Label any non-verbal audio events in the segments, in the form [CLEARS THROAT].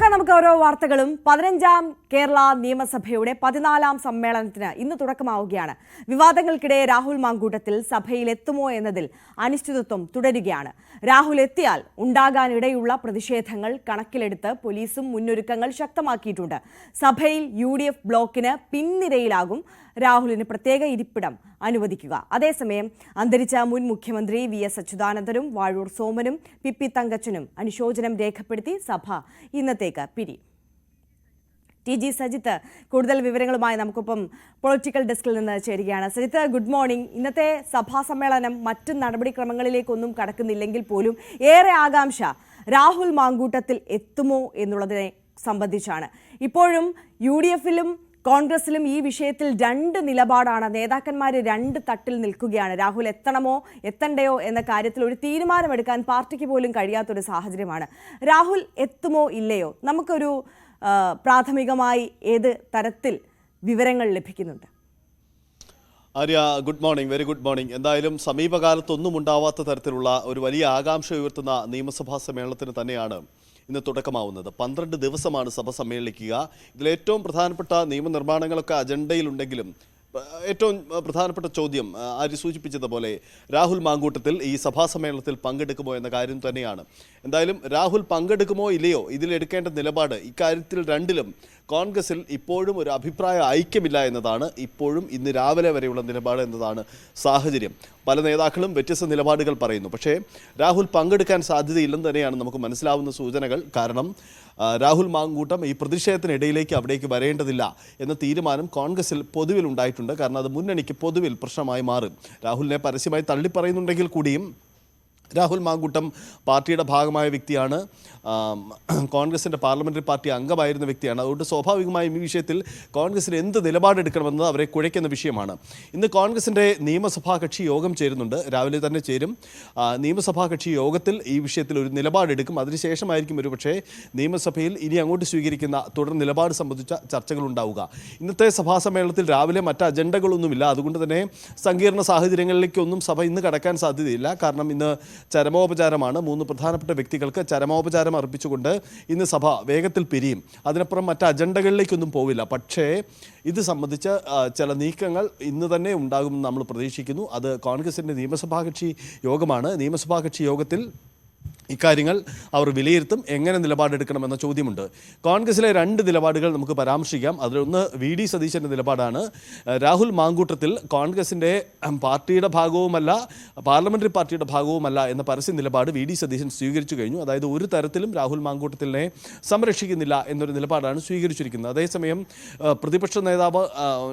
നോക്കാം നമുക്ക് ഓരോ വാർത്തകളും. പതിനഞ്ചാം കേരള നിയമസഭയുടെ പതിനാലാം സമ്മേളനത്തിന് ഇന്ന് തുടക്കമാവുകയാണ്. വിവാദങ്ങൾക്കിടെ രാഹുൽ മാങ്കൂട്ടത്തിൽ സഭയിൽ എത്തുമോ എന്നതിൽ അനിശ്ചിതത്വം തുടരുകയാണ്. രാഹുൽ എത്തിയാൽ ഉണ്ടാകാനിടയുള്ള പ്രതിഷേധങ്ങൾ കണക്കിലെടുത്ത് പോലീസും മുന്നൊരുക്കങ്ങൾ ശക്തമാക്കിയിട്ടുണ്ട്. സഭയിൽ യു ബ്ലോക്കിന് പിൻനിരയിലാകും രാഹുലിന് പ്രത്യേക ഇരിപ്പിടം അനുവദിക്കുക. അതേസമയം അന്തരിച്ച മുൻ മുഖ്യമന്ത്രി വി എസ് അച്യുതാനന്ദനും വാഴൂർ സോമനും പി പി തങ്കച്ചനും അനുശോചനം രേഖപ്പെടുത്തി സഭ ഇന്നത്തേക്ക് പിരി. ടി ജി സജിത്ത് കൂടുതൽ വിവരങ്ങളുമായി നമുക്കൊപ്പം പൊളിറ്റിക്കൽ ഡെസ്കിൽ നിന്ന് ചേരുകയാണ്. Sajith good morning. ഇന്നത്തെ സഭാ സമ്മേളനം മറ്റു നടപടിക്രമങ്ങളിലേക്കൊന്നും കടക്കുന്നില്ലെങ്കിൽ പോലും ഏറെ ആകാംക്ഷ രാഹുൽ മാങ്കൂട്ടത്തിൽ എത്തുമോ എന്നുള്ളതിനെ സംബന്ധിച്ചാണ്. ഇപ്പോഴും യു ഡി എഫിലും കോൺഗ്രസിലും ഈ വിഷയത്തിൽ രണ്ട് നിലപാടാണ്. നേതാക്കന്മാർ രണ്ട് തട്ടിൽ നിൽക്കുകയാണ്. രാഹുൽ എത്തണമോ എത്തണ്ടയോ എന്ന കാര്യത്തിൽ ഒരു തീരുമാനമെടുക്കാൻ പാർട്ടിക്ക് പോലും കഴിയാത്തൊരു സാഹചര്യമാണ്. രാഹുൽ എത്തുമോ ഇല്ലയോ? നമുക്കൊരു പ്രാഥമികമായി ഏത് തരത്തിൽ വിവരങ്ങൾ ലഭിക്കുന്നുണ്ട്? Arya good morning very good morning എന്തായാലും സമീപകാലത്തൊന്നും ഉണ്ടാവാത്ത തരത്തിലുള്ള ഒരു വലിയ ആകാംക്ഷ ഉയർത്തുന്ന നിയമസഭാ സമ്മേളനത്തിന് തന്നെയാണ് ഇന്ന് തുടക്കമാവുന്നത്. പന്ത്രണ്ട് ദിവസമാണ് സഭ സമ്മേളിക്കുക. ഇതിൽ ഏറ്റവും പ്രധാനപ്പെട്ട നിയമനിർമ്മാണങ്ങളൊക്കെ അജണ്ടയിലുണ്ടെങ്കിലും ഏറ്റവും പ്രധാനപ്പെട്ട ചോദ്യം ആര് സൂചിപ്പിച്ചതുപോലെ രാഹുൽ മാങ്കൂട്ടത്തിൽ ഈ സഭാ സമ്മേളനത്തിൽ പങ്കെടുക്കുമോ എന്ന കാര്യം തന്നെയാണ്. എന്തായാലും രാഹുൽ പങ്കെടുക്കുമോ ഇല്ലയോ ഇതിലെടുക്കേണ്ട നിലപാട് ഇക്കാര്യത്തിൽ രണ്ടിലും കോൺഗ്രസിൽ ഇപ്പോഴും ഒരു അഭിപ്രായ ഐക്യമില്ല എന്നതാണ് ഇപ്പോഴും ഇന്ന് രാവിലെ വരെയുള്ള നിലപാട് എന്നതാണ് സാഹചര്യം. പല നേതാക്കളും വ്യത്യസ്ത നിലപാടുകൾ പറയുന്നു. പക്ഷേ രാഹുൽ പങ്കെടുക്കാൻ സാധ്യതയില്ലെന്ന് തന്നെയാണ് നമുക്ക് മനസ്സിലാവുന്ന സൂചനകൾ. കാരണം രാഹുൽ മാങ്കൂട്ടം ഈ പ്രതിഷേധത്തിനിടയിലേക്ക് അവിടേക്ക് വരേണ്ടതില്ല എന്ന തീരുമാനം കോൺഗ്രസിൽ പൊതുവിൽ ഉണ്ടായിട്ടുണ്ട്. കാരണം അത് മുന്നണിക്ക് പൊതുവിൽ പ്രശ്നമായി മാറും. രാഹുലിനെ പരസ്യമായി തള്ളിപ്പറയുന്നുണ്ടെങ്കിൽ കൂടിയും രാഹുൽ മാങ്കൂട്ടം പാർട്ടിയുടെ ഭാഗമായ വ്യക്തിയാണ്. കോൺഗ്രസിന്റെ പാർലമെന്ററി പാർട്ടി അംഗമായിരുന്ന വ്യക്തിയാണ്. അതുകൊണ്ട് സ്വാഭാവികമായും ഈ വിഷയത്തിൽ കോൺഗ്രസിന് എന്ത് നിലപാടെടുക്കണമെന്നത് അവരെ കുഴയ്ക്കുന്ന വിഷയമാണ്. ഇന്ന് കോൺഗ്രസിന്റെ നിയമസഭാ കക്ഷി യോഗം ചേരുന്നുണ്ട്. രാവിലെ തന്നെ ചേരും. നിയമസഭാ കക്ഷി യോഗത്തിൽ ഈ വിഷയത്തിൽ ഒരു നിലപാടെടുക്കും. അതിനുശേഷമായിരിക്കും ഒരുപക്ഷേ നിയമസഭയിൽ ഇനി അങ്ങോട്ട് സ്വീകരിക്കുന്ന തുടർ നിലപാട് സംബന്ധിച്ച ചർച്ചകളുണ്ടാവുക ഇന്നത്തെ സഭാ സമ്മേളനത്തിൽ രാവിലെ മറ്റ് അജണ്ടകളൊന്നുമില്ല. അതുകൊണ്ട് തന്നെ സങ്കീർണ സാഹചര്യങ്ങളിലേക്കൊന്നും സഭ ഇന്ന് കടക്കാൻ സാധ്യതയില്ല. കാരണം ഇന്ന് ചരമോപചാരമാണ്. മൂന്ന് പ്രധാനപ്പെട്ട വ്യക്തികൾക്ക് ചരമോപചാരം അർപ്പിച്ചുകൊണ്ട് ഇന്ന് സഭ വേഗത്തിൽ പിരിയും. അതിനപ്പുറം മറ്റ് അജണ്ടകളിലേക്കൊന്നും പോവില്ല. പക്ഷേ ഇത് സംബന്ധിച്ച് ചില നീക്കങ്ങൾ ഇന്ന് തന്നെ ഉണ്ടാകുമെന്ന് നമ്മൾ പ്രതീക്ഷിക്കുന്നു. അത് കോൺഗ്രസിന്റെ നിയമസഭാ കക്ഷി യോഗമാണ്. നിയമസഭാ കക്ഷി യോഗത്തിൽ ഇക്കാര്യങ്ങൾ അവർ വിലയിരുത്തും. എങ്ങനെ നിലപാടെടുക്കണമെന്ന ചോദ്യമുണ്ട്. കോൺഗ്രസിലെ രണ്ട് നിലപാടുകൾ നമുക്ക് പരാമർശിക്കാം. അതിലൊന്ന് വി ഡി സതീശന്റെ നിലപാടാണ്. രാഹുൽ മാങ്കൂട്ടത്തിൽ കോൺഗ്രസിന്റെ പാർട്ടിയുടെ ഭാഗവുമല്ല പാർലമെന്ററി പാർട്ടിയുടെ ഭാഗവുമല്ല എന്ന പരസ്യ നിലപാട് വി ഡി സതീശൻ സ്വീകരിച്ചു കഴിഞ്ഞു. അതായത് ഒരു തരത്തിലും രാഹുൽ മാങ്കൂട്ടത്തിനെ സംരക്ഷിക്കുന്നില്ല എന്നൊരു നിലപാടാണ് സ്വീകരിച്ചിരിക്കുന്നത്. അതേസമയം പ്രതിപക്ഷ നേതാവ്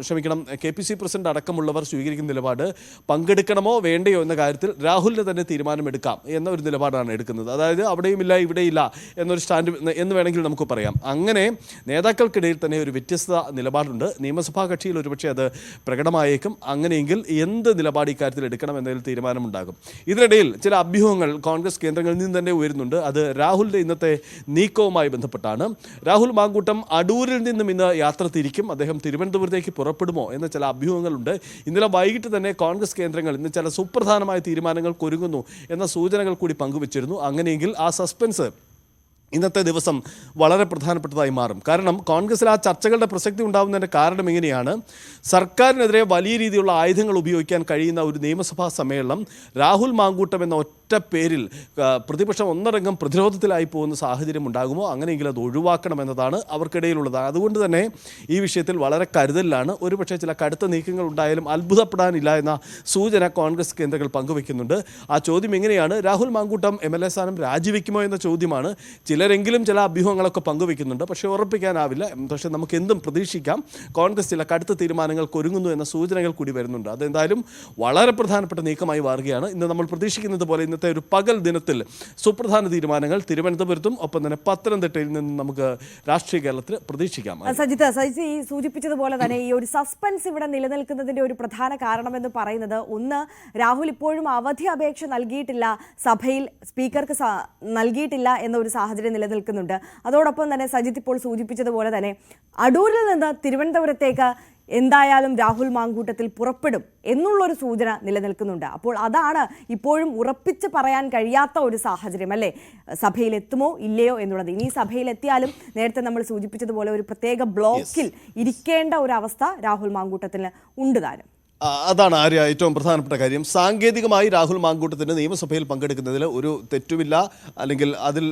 ക്ഷമിക്കണം കെ പി സി പ്രസിഡന്റ് അടക്കമുള്ളവർ സ്വീകരിക്കുന്ന നിലപാട് പങ്കെടുക്കണമോ വേണ്ടയോ എന്ന കാര്യത്തിൽ രാഹുലിന് തന്നെ തീരുമാനമെടുക്കാം എന്ന ഒരു നിലപാടാണ് എടുക്കുന്നത്. അതായത് അവിടെയും ഇല്ല ഇവിടെയില്ല എന്നൊരു സ്റ്റാൻഡ് എന്ന് വേണമെങ്കിൽ നമുക്ക് പറയാം. അങ്ങനെ നേതാക്കൾക്കിടയിൽ തന്നെ ഒരു വ്യത്യസ്ത നിലപാടുണ്ട്. നിയമസഭാ കക്ഷിയിൽ ഒരുപക്ഷെ അത് പ്രകടമായേക്കും. അങ്ങനെയെങ്കിൽ എന്ത് നിലപാട് ഇക്കാര്യത്തിൽ എടുക്കണം എന്നതിൽ തീരുമാനമുണ്ടാകും. ഇതിനിടയിൽ ചില അഭ്യൂഹങ്ങൾ കോൺഗ്രസ് കേന്ദ്രങ്ങളിൽ നിന്ന് തന്നെ ഉയരുന്നുണ്ട്. അത് രാഹുലിന്റെ ഇന്നത്തെ നീക്കവുമായി ബന്ധപ്പെട്ടാണ്. രാഹുൽ മാങ്കൂട്ടം അടൂരിൽ നിന്നും ഇന്ന് യാത്ര തിരിക്കും. അദ്ദേഹം തിരുവനന്തപുരത്തേക്ക് പുറപ്പെടുമോ എന്ന ചില അഭ്യൂഹങ്ങളുണ്ട്. ഇന്നലെ വൈകിട്ട് തന്നെ കോൺഗ്രസ് കേന്ദ്രങ്ങൾ ഇന്ന് ചില സുപ്രധാനമായ തീരുമാനങ്ങൾ കൊരുങ്ങുന്നു എന്ന സൂചനകൾ കൂടി പങ്കുവച്ചിരുന്നു. അങ്ങനെയെങ്കിൽ ആ സസ്പെൻസ് ഇന്നത്തെ ദിവസം വളരെ പ്രധാനപ്പെട്ടതായി മാറും. കാരണം കോൺഗ്രസിൽ ആ ചർച്ചകളുടെ പ്രസക്തി ഉണ്ടാകുന്നതിന്റെ കാരണം എങ്ങനെയാണ് സർക്കാരിനെതിരെ വലിയ രീതിയിലുള്ള ആയുധങ്ങൾ ഉപയോഗിക്കാൻ കഴിയുന്ന ഒരു നിയമസഭാ സമ്മേളനം രാഹുൽ മാങ്കൂട്ടം എന്ന പേരിൽ പ്രതിപക്ഷം ഒന്നടങ്കം പ്രതിരോധത്തിലായി പോകുന്ന സാഹചര്യം ഉണ്ടാകുമോ? അങ്ങനെയെങ്കിൽ അത് ഒഴിവാക്കണം ഒഴിവാക്കണമെന്നതാണ് അവർക്കിടയിലുള്ളത്. അതുകൊണ്ട് തന്നെ ഈ വിഷയത്തിൽ വളരെ കരുതലിലാണ്. ഒരുപക്ഷെ ചില കടുത്ത നീക്കങ്ങൾ ഉണ്ടായാലും അത്ഭുതപ്പെടാനില്ല എന്ന സൂചന കോൺഗ്രസ് കേന്ദ്രങ്ങൾ പങ്കുവെക്കുന്നുണ്ട് ആ ചോദ്യം എങ്ങനെയാണ്? Rahul Mankoottam M L A സ്ഥാനം രാജിവെക്കുമോ എന്ന ചോദ്യമാണ്. ചിലരെങ്കിലും ചില അഭ്യൂഹങ്ങളൊക്കെ പങ്കുവെക്കുന്നുണ്ട് പക്ഷേ ഉറപ്പിക്കാനാവില്ല. പക്ഷേ നമുക്ക് എന്തും പ്രതീക്ഷിക്കാം. കോൺഗ്രസ് ചില കടുത്ത തീരുമാനങ്ങൾ കൊരുങ്ങുന്നു എന്ന സൂചനകൾ കൂടി വരുന്നുണ്ട്. അതെന്തായാലും വളരെ പ്രധാനപ്പെട്ട നീക്കമായി മാറുകയാണ്. ഇന്ന് നമ്മൾ പ്രതീക്ഷിക്കുന്നത് പോലെ ഇന്നത്തെ ഒരു പകൽ ദിനത്തിൽ സുപ്രധാന തീരുമാനങ്ങൾ തിരുവനന്തപുരത്തും ഒപ്പം തന്നെ പത്തനംതിട്ടയിൽ നിന്ന് നമുക്ക് രാഷ്ട്രീയ കേരളത്തിൽ പ്രതീക്ഷിക്കാം. സജിത്ത് സജിത്ത് ഈ സൂചിപ്പിച്ചതുപോലെ തന്നെ ഈ ഒരു സസ്പെൻസ് ഇവിടെ നിലനിൽക്കുന്നതിന്റെ ഒരു പ്രധാന കാരണമെന്ന് പറയുന്നത് ഒന്ന് രാഹുൽ ഇപ്പോഴും അവധി അപേക്ഷ നൽകിയിട്ടില്ല സഭയിൽ സ്പീക്കർക്ക് നൽകിയിട്ടില്ല എന്ന ഒരു സാഹചര്യം നിലനിൽക്കുന്നുണ്ട്. അതോടൊപ്പം തന്നെ സജിത് ഇപ്പോൾ സൂചിപ്പിച്ചതുപോലെ തന്നെ അടൂരിൽ നിന്ന് തിരുവനന്തപുരത്തേക്ക് എന്തായാലും രാഹുൽ മാങ്കൂട്ടത്തിൽ പുറപ്പെടും എന്നുള്ളൊരു സൂചന നിലനിൽക്കുന്നുണ്ട്. അപ്പോൾ അതാണ് ഇപ്പോഴും ഉറപ്പിച്ച് പറയാൻ കഴിയാത്ത ഒരു സാഹചര്യം അല്ലേ? സഭയിലെത്തുമോ ഇല്ലയോ എന്നുള്ളത്. ഇനി സഭയിലെത്തിയാലും നേരത്തെ നമ്മൾ സൂചിപ്പിച്ചതുപോലെ ഒരു പ്രത്യേക ബ്ലോക്കിൽ ഇരിക്കേണ്ട ഒരു അവസ്ഥ രാഹുൽ മാങ്കൂട്ടത്തിന് ഉണ്ട് താനും. അതാണ് ആര്യ ഏറ്റവും പ്രധാനപ്പെട്ട കാര്യം. സാങ്കേതികമായി രാഹുൽ മാങ്കൂട്ടത്തിന് നിയമസഭയിൽ പങ്കെടുക്കുന്നതിൽ ഒരു തെറ്റുമില്ല. അല്ലെങ്കിൽ അതിൽ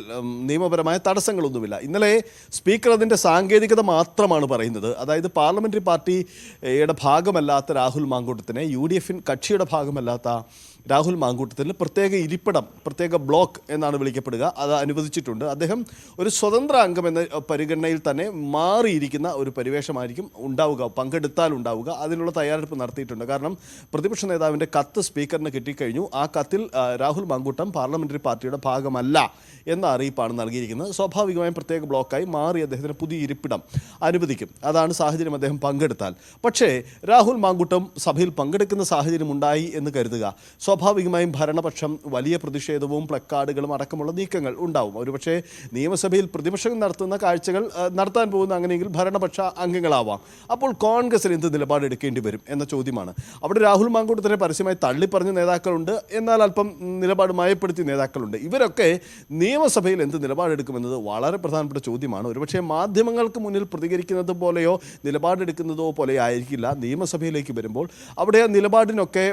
നിയമപരമായ തടസ്സങ്ങളൊന്നുമില്ല. ഇന്നലെ സ്പീക്കർ അതിന്റെ സാങ്കേതികത മാത്രമാണ് പറയുന്നത്. അതായത് പാർലമെന്ററി പാർട്ടിയുടെ ഭാഗമല്ലാത്ത രാഹുൽ മാങ്കൂട്ടത്തിനെ യു കക്ഷിയുടെ ഭാഗമല്ലാത്ത രാഹുൽ മാങ്കൂട്ടത്തിന് പ്രത്യേക ഇരിപ്പിടം പ്രത്യേക ബ്ലോക്ക് എന്നാണ് വിളിക്കപ്പെടുക. അത് അനുവദിച്ചിട്ടുണ്ട്. അദ്ദേഹം ഒരു സ്വതന്ത്ര അംഗം എന്ന പരിഗണനയിൽ തന്നെ മാറിയിരിക്കുന്ന ഒരു പരിവേഷമായിരിക്കും ഉണ്ടാവുക പങ്കെടുത്താൽ ഉണ്ടാവുക. അതിനുള്ള തയ്യാറെടുപ്പ് നടത്തിയിട്ടുണ്ട്. കാരണം പ്രതിപക്ഷ നേതാവിന്റെ കത്ത് സ്പീക്കറിന് കിട്ടിക്കഴിഞ്ഞു. ആ കത്തിൽ രാഹുൽ മാങ്കൂട്ടം പാർലമെന്ററി പാർട്ടിയുടെ ഭാഗമല്ല എന്ന അറിയിപ്പാണ് നൽകിയിരിക്കുന്നത്. സ്വാഭാവികമായും പ്രത്യേക ബ്ലോക്കായി മാറി അദ്ദേഹത്തിന് പുതിയ ഇരിപ്പിടം അനുവദിക്കും. അതാണ് സാഹചര്യം അദ്ദേഹം പങ്കെടുത്താൽ. പക്ഷേ രാഹുൽ മാങ്കൂട്ടം സഭയിൽ പങ്കെടുക്കുന്ന സാഹചര്യം ഉണ്ടായി എന്ന് കരുതുക. സ്വാഭാവികമായും ഭരണപക്ഷം വലിയ പ്രതിഷേധവും പ്ലക്കാർഡുകളും അടക്കമുള്ള നീക്കങ്ങൾ ഉണ്ടാവും. ഒരുപക്ഷെ നിയമസഭയിൽ പ്രതിപക്ഷം നടത്തുന്ന കാഴ്ചകൾ നടത്താൻ പോകുന്ന അങ്ങനെയെങ്കിൽ ഭരണപക്ഷ അംഗങ്ങളാവാം. അപ്പോൾ കോൺഗ്രസിന് എന്ത് നിലപാടെടുക്കേണ്ടി വരും എന്ന ചോദ്യമാണ്. അവിടെ രാഹുൽ മാങ്കൂട്ടത്തിനെ പരസ്യമായി തള്ളിപ്പറഞ്ഞ നേതാക്കളുണ്ട്. എന്നാൽ അല്പം നിലപാട് മയപ്പെടുത്തിയ നേതാക്കളുണ്ട്. ഇവരൊക്കെ നിയമസഭയിൽ എന്ത് നിലപാടെടുക്കുമെന്നത് വളരെ പ്രധാനപ്പെട്ട ചോദ്യമാണ്. ഒരുപക്ഷെ മാധ്യമങ്ങൾക്ക് മുന്നിൽ പ്രതികരിക്കുന്നത് പോലെയോ നിലപാടെടുക്കുന്നതോ പോലെ ആയിരിക്കില്ല നിയമസഭയിലേക്ക് വരുമ്പോൾ. അവിടെ ആ നിലപാടിനൊക്കെ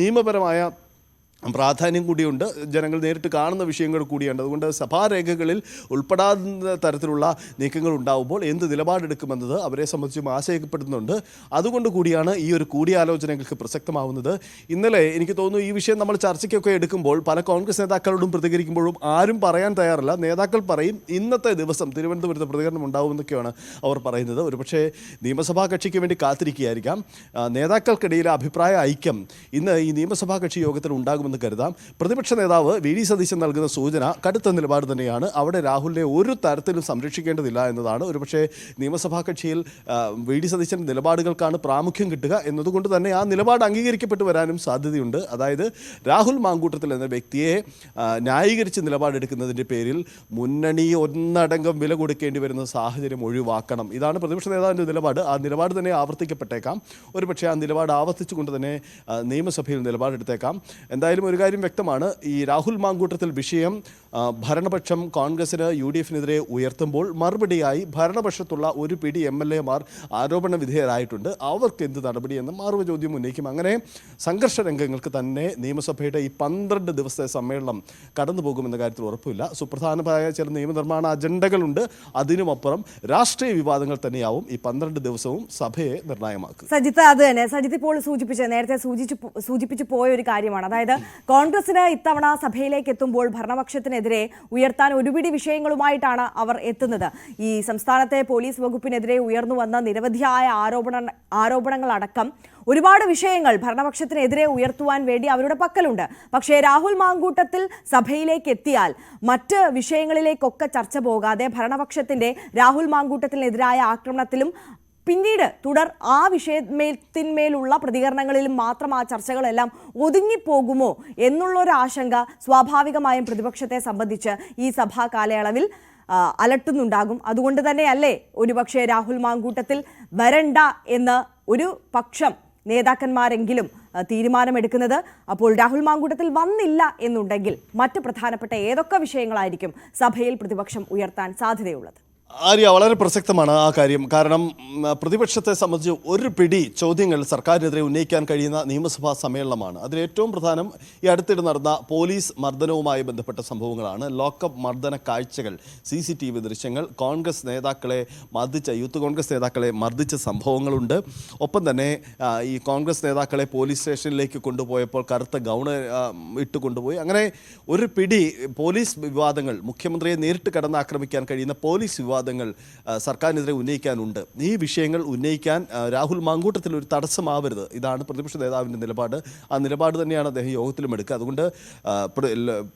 നിയമപരമായ പ്രാധാന്യം കൂടിയുണ്ട്. ജനങ്ങൾ നേരിട്ട് കാണുന്ന വിഷയങ്ങൾ കൂടിയുണ്ട്. അതുകൊണ്ട് സഭാരേഖകളിൽ ഉൾപ്പെടാത്ത തരത്തിലുള്ള നീക്കങ്ങൾ ഉണ്ടാവുമ്പോൾ എന്ത് നിലപാടെടുക്കുമെന്നത് അവരെ സംബന്ധിച്ചും ആശയപ്പെടുന്നുണ്ട് അതുകൊണ്ട് കൂടിയാണ് ഈ ഒരു കൂടിയാലോചനകൾക്ക് പ്രസക്തമാവുന്നത്. ഇന്നലെ എനിക്ക് തോന്നുന്നു ഈ വിഷയം നമ്മൾ ചർച്ചയ്ക്കൊക്കെ എടുക്കുമ്പോൾ പല കോൺഗ്രസ് നേതാക്കളോടും പ്രതികരിക്കുമ്പോഴും ആരും പറയാൻ തയ്യാറില്ല. നേതാക്കൾ പറയും ഇന്നത്തെ ദിവസം തിരുവനന്തപുരത്ത് പ്രതികരണം ഉണ്ടാവുമെന്നൊക്കെയാണ് അവർ പറയുന്നത്. ഒരുപക്ഷേ നിയമസഭാ കക്ഷിക്ക് വേണ്ടി കാത്തിരിക്കുകയായിരിക്കാം. നേതാക്കൾക്കിടയിലെ അഭിപ്രായ ഐക്യം ഇന്ന് ഈ നിയമസഭാ കക്ഷി യോഗത്തിൽ ഉണ്ടാകുമെന്ന് കരുതാം. പ്രതിപക്ഷ നേതാവ് വി ഡി സതീശൻ നൽകുന്ന സൂചന കടുത്ത നിലപാട് തന്നെയാണ്. അവിടെ രാഹുലിനെ ഒരു തരത്തിലും സംരക്ഷിക്കേണ്ടതില്ല എന്നതാണ്. ഒരുപക്ഷേ നിയമസഭാ കക്ഷിയിൽ വി ഡി സതീശൻ നിലപാടുകൾക്കാണ് പ്രാമുഖ്യം കിട്ടുക എന്നതുകൊണ്ട് തന്നെ ആ നിലപാട് അംഗീകരിക്കപ്പെട്ടു വരാനും സാധ്യതയുണ്ട്. അതായത് രാഹുൽ മാങ്കൂട്ടത്തിൽ എന്ന വ്യക്തിയെ ന്യായീകരിച്ച് നിലപാടെടുക്കുന്നതിന്റെ പേരിൽ മുന്നണി ഒന്നടങ്കം വില കൊടുക്കേണ്ടി വരുന്ന സാഹചര്യം ഒഴിവാക്കണം. ഇതാണ് പ്രതിപക്ഷ നേതാവിന്റെ നിലപാട്. ആ നിലപാട് തന്നെ ആവർത്തിക്കപ്പെട്ടേക്കാം. ഒരുപക്ഷെ ആ നിലപാട് ആവർത്തിച്ചുകൊണ്ട് തന്നെ നിയമസഭയിൽ നിലപാടെടുത്തേക്കാം. എന്തായാലും ഒരു കാര്യം വ്യക്തമാണ്. ഈ രാഹുൽ മാങ്കൂട്ടത്തിൽ വിഷയം ഭരണപക്ഷം കോൺഗ്രസിന് യു ഡി എഫിനെതിരെ ഉയർത്തുമ്പോൾ മറുപടിയായി ഭരണപക്ഷത്തുള്ള ഒരു പിടി എം എൽ എമാർ ആരോപണ വിധേയരായിട്ടുണ്ട്. അവർക്ക് എന്ത് നടപടി എന്ന മാറുവ ചോദ്യം ഉന്നയിക്കും. അങ്ങനെ സംഘർഷ രംഗങ്ങൾക്ക് തന്നെ നിയമസഭയുടെ ഈ പന്ത്രണ്ട് ദിവസത്തെ സമ്മേളനം കടന്നു പോകുമെന്ന കാര്യത്തിൽ ഉറപ്പില്ല സുപ്രധാനമായ ചില നിയമനിർമ്മാണ അജണ്ടകളുണ്ട്. അതിനുമപ്പുറം രാഷ്ട്രീയ വിവാദങ്ങൾ തന്നെയാവും ഈ പന്ത്രണ്ട് ദിവസവും സഭയെ നിർണായകമാക്കുക. സജിത്ത് അത് തന്നെ. സജിത്ത് ഇപ്പോൾ സൂചിപ്പിച്ച നേരത്തെ സൂചിച്ചു സൂചിപ്പിച്ചു പോയ ഒരു കാര്യമാണ്. അതായത് കോൺഗ്രസിന് ഇത്തവണ സഭയിലേക്ക് എത്തുമ്പോൾ ഭരണപക്ഷത്തിനെതിരെ ഉയർത്താൻ ഒരുപിടി വിഷയങ്ങളുമായിട്ടാണ് അവർ എത്തുന്നത്. ഈ സംസ്ഥാനത്തെ പോലീസ് വകുപ്പിനെതിരെ ഉയർന്നു വന്ന നിരവധിയായ ആരോപണ ആരോപണങ്ങളടക്കം ഒരുപാട് വിഷയങ്ങൾ ഭരണപക്ഷത്തിനെതിരെ ഉയർത്തുവാൻ വേണ്ടി അവരുടെ പക്കലുണ്ട്. പക്ഷേ രാഹുൽ മാങ്കൂട്ടത്തിൽ സഭയിലേക്ക് എത്തിയാൽ മറ്റ് വിഷയങ്ങളിലേക്കൊക്കെ ചർച്ച പോകാതെ ഭരണപക്ഷത്തിന്റെ രാഹുൽ മാങ്കൂട്ടത്തിനെതിരായ ആക്രമണത്തിലും പിന്നീട് തുടർ ആ വിഷയത്തിന്മേലുള്ള പ്രതികരണങ്ങളിൽ മാത്രം ആ ചർച്ചകളെല്ലാം ഒതുങ്ങിപ്പോകുമോ എന്നുള്ളൊരു ആശങ്ക സ്വാഭാവികമായും പ്രതിപക്ഷത്തെ സംബന്ധിച്ച് ഈ സഭാ കാലയളവിൽ അലട്ടുന്നുണ്ടാകും. അതുകൊണ്ട് തന്നെയല്ലേ ഒരുപക്ഷെ രാഹുൽ മാങ്കൂട്ടത്തിൽ വരണ്ട എന്ന് ഒരു പക്ഷം നേതാക്കന്മാരെങ്കിലും തീരുമാനമെടുക്കുന്നത്. അപ്പോൾ രാഹുൽ മാങ്കൂട്ടത്തിൽ വന്നില്ല എന്നുണ്ടെങ്കിൽ മറ്റ് പ്രധാനപ്പെട്ട ഏതൊക്കെ വിഷയങ്ങളായിരിക്കും സഭയിൽ പ്രതിപക്ഷം ഉയർത്താൻ സാധ്യതയുള്ളത്? ആര്യ വളരെ പ്രസക്തമാണ് ആ കാര്യം. കാരണം പ്രതിപക്ഷത്തെ സംബന്ധിച്ച് ഒരു പിടി ചോദ്യങ്ങൾ സർക്കാരിനെതിരെ ഉന്നയിക്കാൻ കഴിയുന്ന നിയമസഭാ സമ്മേളനമാണ്. അതിൽ ഏറ്റവും പ്രധാനം ഈ അടുത്തിടെ നടന്ന പോലീസ് മർദ്ദനവുമായി ബന്ധപ്പെട്ട സംഭവങ്ങളാണ്. ലോക്കപ്പ് മർദ്ദന കാഴ്ചകൾ സി സി ടി വി ദൃശ്യങ്ങൾ കോൺഗ്രസ് നേതാക്കളെ മർദ്ദിച്ച യൂത്ത് കോൺഗ്രസ് നേതാക്കളെ മർദ്ദിച്ച സംഭവങ്ങളുണ്ട്. ഒപ്പം തന്നെ ഈ കോൺഗ്രസ് നേതാക്കളെ പോലീസ് സ്റ്റേഷനിലേക്ക് കൊണ്ടുപോയപ്പോൾ കറുത്ത ഗൗണ് ഇട്ട് കൊണ്ടുപോയി. അങ്ങനെ ഒരു പിടി പോലീസ് വിവാദങ്ങൾ മുഖ്യമന്ത്രിയെ നേരിട്ട് കടന്നാക്രമിക്കാൻ കഴിയുന്ന പോലീസ് വിവാദങ്ങൾ ആ, സർക്കാരിനെതിരെ ഉന്നയിക്കാനുണ്ട്. ഈ വിഷയങ്ങൾ ഉന്നയിക്കാൻ രാഹുൽ മാങ്കൂട്ടത്തിൽ ഒരു തടസ്സമാവരുത്. ഇതാണ് പ്രതിപക്ഷ നേതാവിന്റെ നിലപാട്. ആ നിലപാട് തന്നെയാണ് അദ്ദേഹം യോഗത്തിലും എടുക്കുക. അതുകൊണ്ട്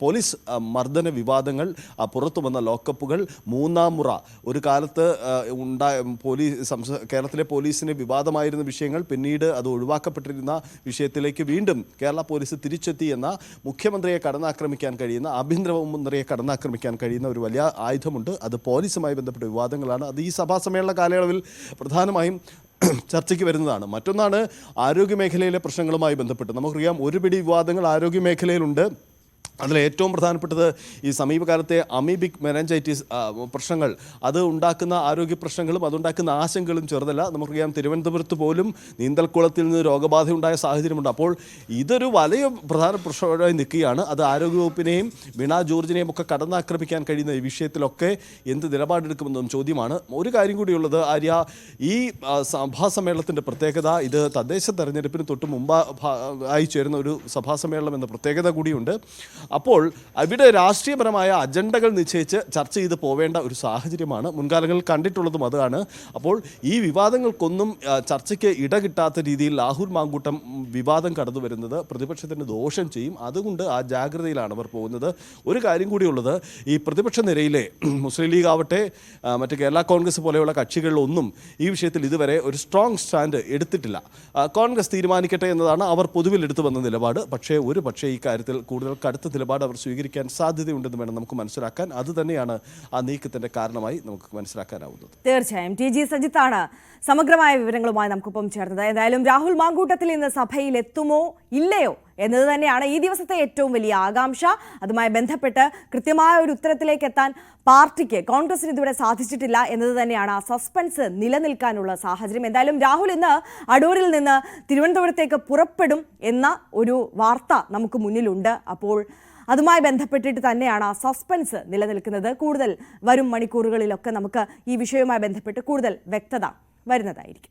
പോലീസ് മർദ്ദന വിവാദങ്ങൾ പുറത്തു വന്ന ലോക്കപ്പുകൾ മൂന്നാം മുറ. ഒരു കാലത്ത് ഉണ്ടായ പോലീസ് കേരളത്തിലെ പോലീസിന് വിവാദമായിരുന്ന വിഷയങ്ങൾ പിന്നീട് അത് ഒഴിവാക്കപ്പെട്ടിരുന്ന വിഷയത്തിലേക്ക് വീണ്ടും കേരള പോലീസ് തിരിച്ചെത്തി എന്ന മുഖ്യമന്ത്രിയെ കടന്നാക്രമിക്കാൻ കഴിയുന്ന ആഭ്യന്തര മന്ത്രിയെ കടന്നാക്രമിക്കാൻ കഴിയുന്ന ഒരു വലിയ ആയുധമുണ്ട്. അത് പോലീസുമായി ബന്ധപ്പെട്ട വിവാദങ്ങളാണ്. അത് ഈ സഭാ സമ്മേളന കാലയളവിൽ പ്രധാനമായും ചർച്ചയ്ക്ക് വരുന്നതാണ്. മറ്റൊന്നാണ് ആരോഗ്യ മേഖലയിലെ പ്രശ്നങ്ങളുമായി ബന്ധപ്പെട്ട്. നമുക്കറിയാം ഒരു പിടി വിവാദങ്ങൾ ആരോഗ്യ മേഖലയിലുണ്ട് അതിൽ ഏറ്റവും പ്രധാനപ്പെട്ടത് ഈ സമീപകാലത്തെ അമീബിക് മെനഞ്ചൈറ്റിസ് പ്രശ്നങ്ങൾ. അത് ഉണ്ടാക്കുന്ന ആരോഗ്യ പ്രശ്നങ്ങളും അതുണ്ടാക്കുന്ന ആശങ്കകളും ചെറുതല്ല. നമുക്കറിയാം തിരുവനന്തപുരത്ത് പോലും നീന്തൽക്കുളത്തിൽ നിന്ന് രോഗബാധ ഉണ്ടായ സാഹചര്യമുണ്ട്. അപ്പോൾ ഇതൊരു വലിയ പ്രധാന പ്രശ്നമായി നിൽക്കുകയാണ്. അത് ആരോഗ്യവകുപ്പിനെയും വീണ ജോർജിനെയും ഒക്കെ കടന്നാക്രമിക്കാൻ കഴിയുന്ന ഈ വിഷയത്തിലൊക്കെ എന്ത് നിലപാടെടുക്കുമെന്നതും ചോദ്യമാണ്. ഒരു കാര്യം കൂടിയുള്ളത് ആര്യ ഈ സഭാസമ്മേളനത്തിന്റെ സഭാ സമ്മേളനത്തിന്റെ പ്രത്യേകത ഇത് തദ്ദേശ തെരഞ്ഞെടുപ്പിന് തൊട്ട് മുമ്പ് ആയി ചേരുന്ന ഒരു സഭാ സമ്മേളനം എന്ന പ്രത്യേകത കൂടിയുണ്ട്. അപ്പോൾ അവിടെ രാഷ്ട്രീയപരമായ അജണ്ടകൾ നിശ്ചയിച്ച് ചർച്ച ചെയ്ത് പോവേണ്ട ഒരു സാഹചര്യമാണ് മുൻകാലങ്ങളിൽ കണ്ടിട്ടുള്ളതും അതാണ്. അപ്പോൾ ഈ വിവാദങ്ങൾക്കൊന്നും ചർച്ചയ്ക്ക് ഇട കിട്ടാത്ത രീതിയിൽ ലാഹുൽ മാങ്കൂട്ടം വിവാദം കടന്നു വരുന്നത് പ്രതിപക്ഷത്തിന് ദോഷം ചെയ്യും. അതുകൊണ്ട് ആ ജാഗ്രതയിലാണ് അവർ പോകുന്നത്. ഒരു കാര്യം കൂടിയുള്ളത് ഈ പ്രതിപക്ഷ നിരയിലെ [CLEARS THROAT] മുസ്ലിം ലീഗ് ആവട്ടെ മറ്റ് കേരള കോൺഗ്രസ് പോലെയുള്ള കക്ഷികളിലൊന്നും ഈ വിഷയത്തിൽ ഇതുവരെ ഒരു സ്ട്രോങ് സ്റ്റാൻഡ് എടുത്തിട്ടില്ല. കോൺഗ്രസ് തീരുമാനിക്കട്ടെ എന്നതാണ് അവർ പൊതുവിൽ എടുത്തു വന്ന നിലപാട്. പക്ഷേ ഒരു പക്ഷേ ഈ കാര്യത്തിൽ കൂടുതൽ കടുത്ത നിലപാട് അവർ സ്വീകരിക്കാൻ സാധ്യതയുണ്ടെന്ന് വേണം നമുക്ക് മനസ്സിലാക്കാൻ. അത് തന്നെയാണ് ആ നീക്കത്തിന്റെ കാരണമായി നമുക്ക് മനസ്സിലാക്കാനാവുന്നത്. തീർച്ചയായും. ടി. ജി. സജിത്താണ് സമഗ്രമായ വിവരങ്ങളുമായി നമുക്കൊപ്പം ചേർന്നത്. ഏതായാലും രാഹുൽ മാങ്കൂട്ടത്തിൽ ഇന്ന് സഭയിൽ എത്തുമോ? ഇല്ലയോ? എന്നത് തന്നെയാണ് ഈ ദിവസത്തെ ഏറ്റവും വലിയ ആകാംക്ഷ. അതുമായി ബന്ധപ്പെട്ട് കൃത്യമായ ഒരു ഉത്തരത്തിലേക്ക് എത്താൻ പാർട്ടിക്ക് കോൺഗ്രസിന് ഇതുവരെ സാധിച്ചിട്ടില്ല എന്നത് തന്നെയാണ് ആ സസ്പെൻസ് നിലനിൽക്കാനുള്ള സാഹചര്യം. എന്തായാലും രാഹുൽ ഇന്ന് അടൂരിൽ നിന്ന് തിരുവനന്തപുരത്തേക്ക് പുറപ്പെടും എന്ന ഒരു വാർത്ത നമുക്ക് മുന്നിലുണ്ട്. അപ്പോൾ അതുമായി ബന്ധപ്പെട്ടിട്ട് തന്നെയാണ് ആ സസ്പെൻസ് നിലനിൽക്കുന്നത്. കൂടുതൽ വരും മണിക്കൂറുകളിലൊക്കെ നമുക്ക് ഈ വിഷയവുമായി ബന്ധപ്പെട്ട് കൂടുതൽ വ്യക്തത വരുന്നതായിരിക്കും.